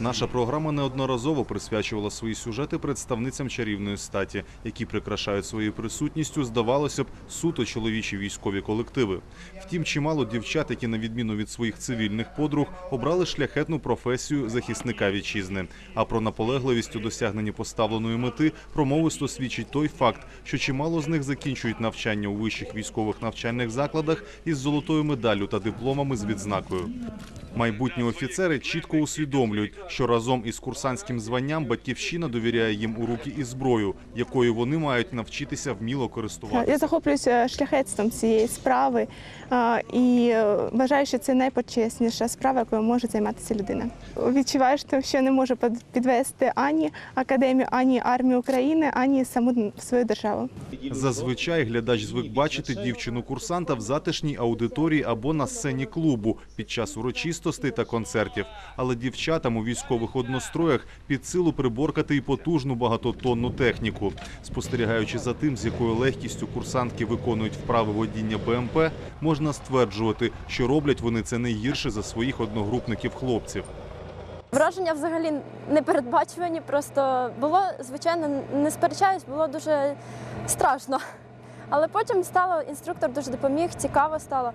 Наша програма неодноразово присвячувала свої сюжети представницям чарівної статі, які прикрашають своєю присутністю, здавалося б, суто чоловічі військові колективи. Втім, чимало дівчат, які на відміну від своїх цивільних подруг, обрали шляхетну професію захисника вітчизни. А про наполегливість у досягненні поставленої мети промовисто свідчить той факт, що чимало з них закінчують навчання у вищих військових навчальних закладах із золотою медаллю та дипломами з відзнакою. Майбутні офіцери чітко усвідомлюють, що разом із курсантським званням батьківщина довіряє їм у руки і зброю, якою вони мають навчитися вміло користуватися. Я захоплююся шляхетством цієї справи і вважаю, що це найпочесніша справа, якою може займатися людина. Відчуваю, що- не під- підвести ані академію, ані армію України, ані саму свою державу. Зазвичай глядач звик бачити дівчину-курсанта в затишній аудиторії або на сцені клубу під час урочистостей та концертів. Але дівчатам у військових одностроях під силу приборкати і потужну багатотонну техніку. Спостерігаючи за тим, з якою легкістю курсантки виконують вправи водіння БМП, можна стверджувати, що роблять вони це не гірше за своїх одногрупників-хлопців. Враження взагалі непередбачувані. Просто було, звичайно, не сперечаюсь, було дуже страшно. Але потім стало, інструктор дуже допоміг, цікаво стало.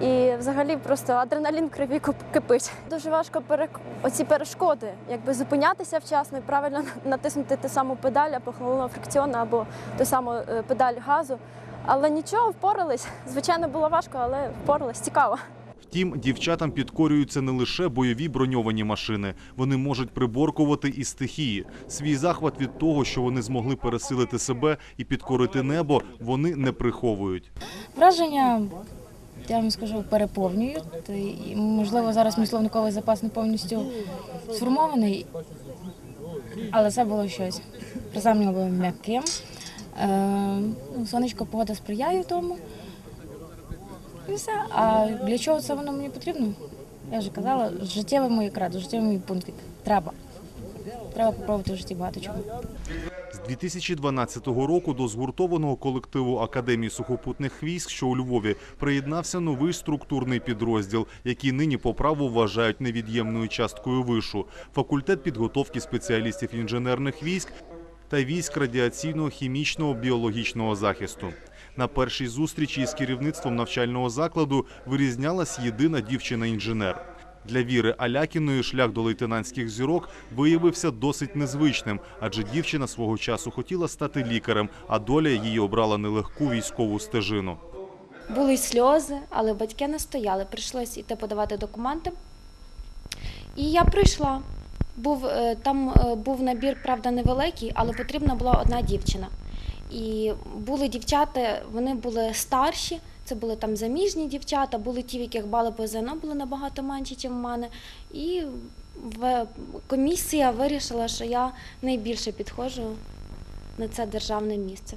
І взагалі просто адреналін в крові кипить. Дуже важко перек... оці перешкоди, якби зупинятися вчасно і правильно натиснути ту саму педаль або головного фрикціону, або ту саму е, педаль газу. Але нічого, впорались. Звичайно, було важко, але впорались. Цікаво. Втім, дівчатам підкорюються не лише бойові броньовані машини. Вони можуть приборкувати і стихії. Свій захват від того, що вони змогли пересилити себе і підкорити небо, вони не приховують. Враження, я вам скажу, переповнюють. І, можливо, зараз мій словниковий запас не повністю сформований, але це було щось. Приземлення було м'яким. Е, ну, сонечко погода сприяє тому. І все. А для чого це воно мені потрібно? Я вже казала, життєвий мій кредо, життєвий мій пункт. Треба. Треба попробувати в житті багато чого. З 2012 року до згуртованого колективу Академії сухопутних військ, що у Львові, приєднався новий структурний підрозділ, який нині по праву вважають невід'ємною часткою вишу. Факультет підготовки спеціалістів інженерних військ та військ радіаційного, хімічного, біологічного захисту. На першій зустрічі із керівництвом навчального закладу вирізнялась єдина дівчина-інженер. Для Віри Алякіної шлях до лейтенантських зірок виявився досить незвичним, адже дівчина свого часу хотіла стати лікарем, а доля її обрала нелегку військову стежину. Були сльози, але батьки не стояли. Прийшлось іти подавати документи. І я прийшла. Був, е, там е, був набір, правда, невеликий, але потрібна була одна дівчина. І були дівчата, вони були старші, це були там заміжні дівчата, були ті, в яких бали по ЗНО були набагато менші, ніж в мене. І в- комісія вирішила, що я найбільше підходжу на це державне місце.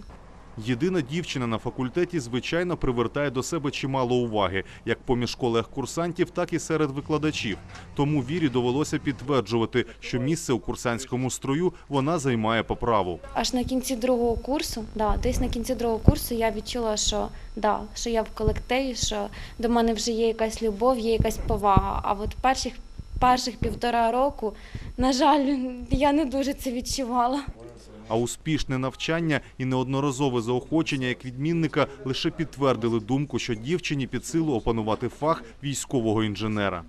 Єдина дівчина на факультеті, звичайно, привертає до себе чимало уваги, як поміж колег-курсантів, так і серед викладачів. Тому Вірі довелося підтверджувати, що місце у курсантському строю вона займає по праву. Аж на кінці другого курсу, да, десь на кінці другого курсу я відчула, що да, що я в колективі, що до мене вже є якась любов, є якась повага. А от перших перших півтора року, на жаль, я не дуже це відчувала. А успішне навчання і неодноразове заохочення як відмінника лише підтвердили думку, що дівчині під силу опанувати фах військового інженера.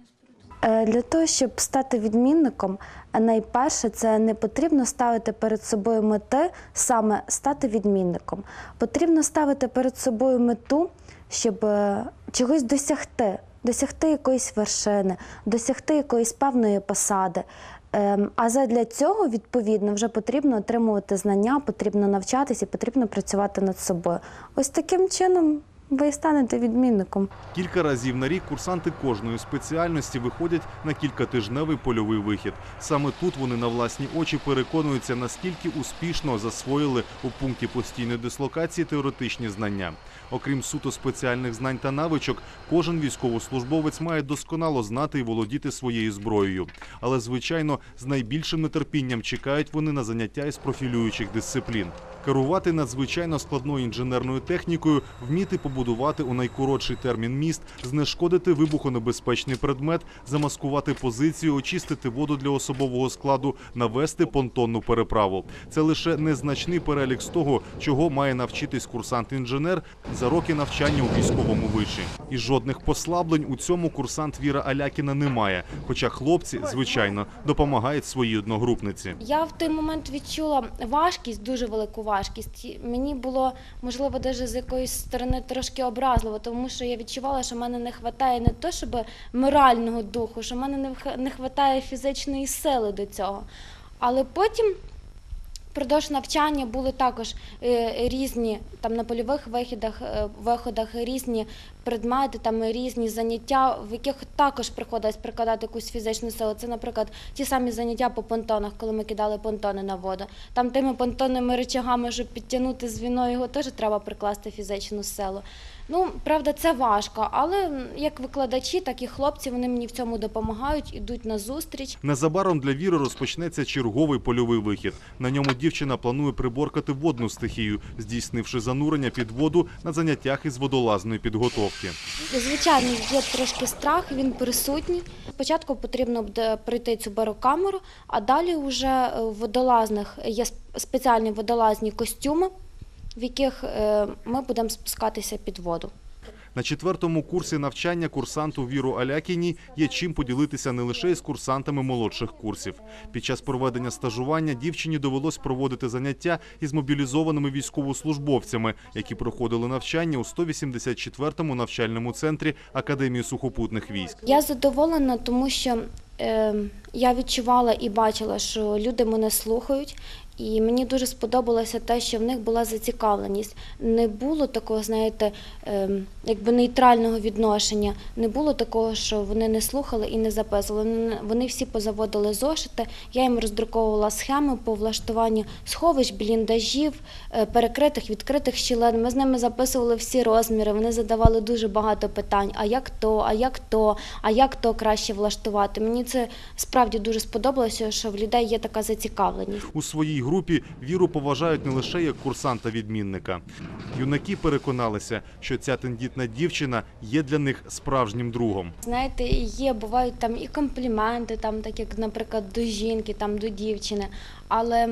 Е, Для того, щоб стати відмінником, найперше це не потрібно ставити перед собою мети саме стати відмінником. Потрібно ставити перед собою мету, щоб е, чогось досягти, досягти якоїсь вершини, досягти якоїсь певної посади. Ем, А задля цього, відповідно, вже потрібно отримувати знання, потрібно навчатися, потрібно працювати над собою. Ось таким чином ви станете відмінником. Кілька разів на рік курсанти кожної спеціальності виходять на кількатижневий польовий вихід. Саме тут вони на власні очі переконуються, наскільки успішно засвоїли у пункті постійної дислокації теоретичні знання. Окрім суто спеціальних знань та навичок, кожен військовослужбовець має досконало знати і володіти своєю зброєю. Але, звичайно, з найбільшим нетерпінням чекають вони на заняття із профілюючих дисциплін. Керувати надзвичайно складною інженерною технікою, вміти побудувати побудувати у найкоротший термін міст, знешкодити вибухонебезпечний предмет, замаскувати позицію, очистити воду для особового складу, навести понтонну переправу. Це лише незначний перелік з того, чого має навчитись курсант-інженер за роки навчання у військовому виші. І жодних послаблень у цьому курсант Віра Алякіна не має. Хоча хлопці, звичайно, допомагають своїй одногрупниці. Я в той момент відчула важкість, дуже велику важкість. Мені було можливо навіть з якоїсь сторони трошки образливо, тому що я відчувала, що в мене не вистачає не то, щоб морального духу, що в мене не вистачає фізичної сили до цього. Але потім. Впродовж навчання були також е, різні там на польових вихідах, е, виходах різні предмети, там різні заняття, в яких також приходилось прикладати якусь фізичну силу. Це, наприклад, ті самі заняття по понтонах, коли ми кидали понтони на воду. Там тими понтонними речагами, щоб підтягнути звіно, його теж треба прикласти фізичну силу. Ну, правда, це важко, але як викладачі, так і хлопці вони мені в цьому допомагають, ідуть на зустріч. Незабаром для Віри розпочнеться черговий польовий вихід. На ньому дівчина планує приборкати водну стихію, здійснивши занурення під воду на заняттях із водолазної підготовки. Звичайно, є трошки страх, він присутній. Спочатку потрібно буде пройти цю барокамеру, а далі вже е, в водолазних є спеціальні водолазні костюми, в яких е, ми будемо спускатися під воду. На четвертому курсі навчання курсанту Віру Алякіній є чим поділитися не лише із курсантами молодших курсів. Під час проведення стажування дівчині довелось проводити заняття із мобілізованими військовослужбовцями, які проходили навчання у 184-му навчальному центрі Академії сухопутних військ. Я задоволена, тому що е, я відчувала і бачила, що люди мене слухають. І мені дуже сподобалося те, що в них була зацікавленість. Не було такого, знаєте, е, якби нейтрального відношення. Не було такого, що вони не слухали і не записували. Вони- всі позаводили зошити. Я їм роздруковувала схеми по влаштуванню сховищ, бліндажів, е, перекритих, відкритих щілин. Ми з ними записували всі розміри. Вони задавали дуже багато питань: а як то, а як то, а як то краще влаштувати. Мені це справді дуже сподобалося, що в людей є така зацікавленість. У своїй групі Віру поважають не лише як курсанта-відмінника. Юнаки переконалися, що ця тендітна дівчина є для них справжнім другом. Знаєте, є бувають там і компліменти, там, так як, наприклад, до жінки, там до дівчини. Але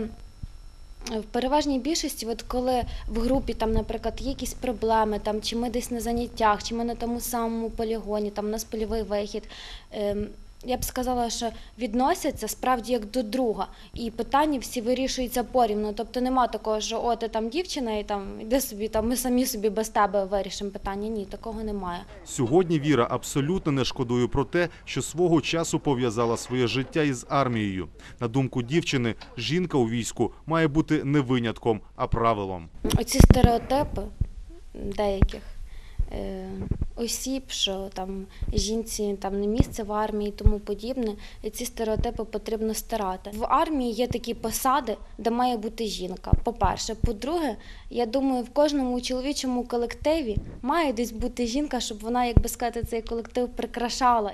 в переважній більшості, от коли в групі там, наприклад, є якісь проблеми, там чи ми десь на заняттях, чи ми на тому самому полігоні, там у нас польовий вихід. ем, я б сказала, що відносяться справді як до друга, і питання всі вирішуються порівну. Тобто нема такого, що о, ти там дівчина, і там іди собі, там ми самі собі без тебе вирішимо питання. Ні, такого немає. Сьогодні Віра абсолютно не шкодує про те, що свого часу пов'язала своє життя із армією. На думку дівчини, жінка у війську має бути не винятком, а правилом. Оці стереотипи деяких осіб, що там жінці там не місце в армії і тому подібне, і ці стереотипи потрібно стирати. В армії є такі посади, де має бути жінка. По-перше, по-друге, я думаю, в кожному чоловічому колективі має десь бути жінка, щоб вона, як би сказати, цей колектив прикрашала.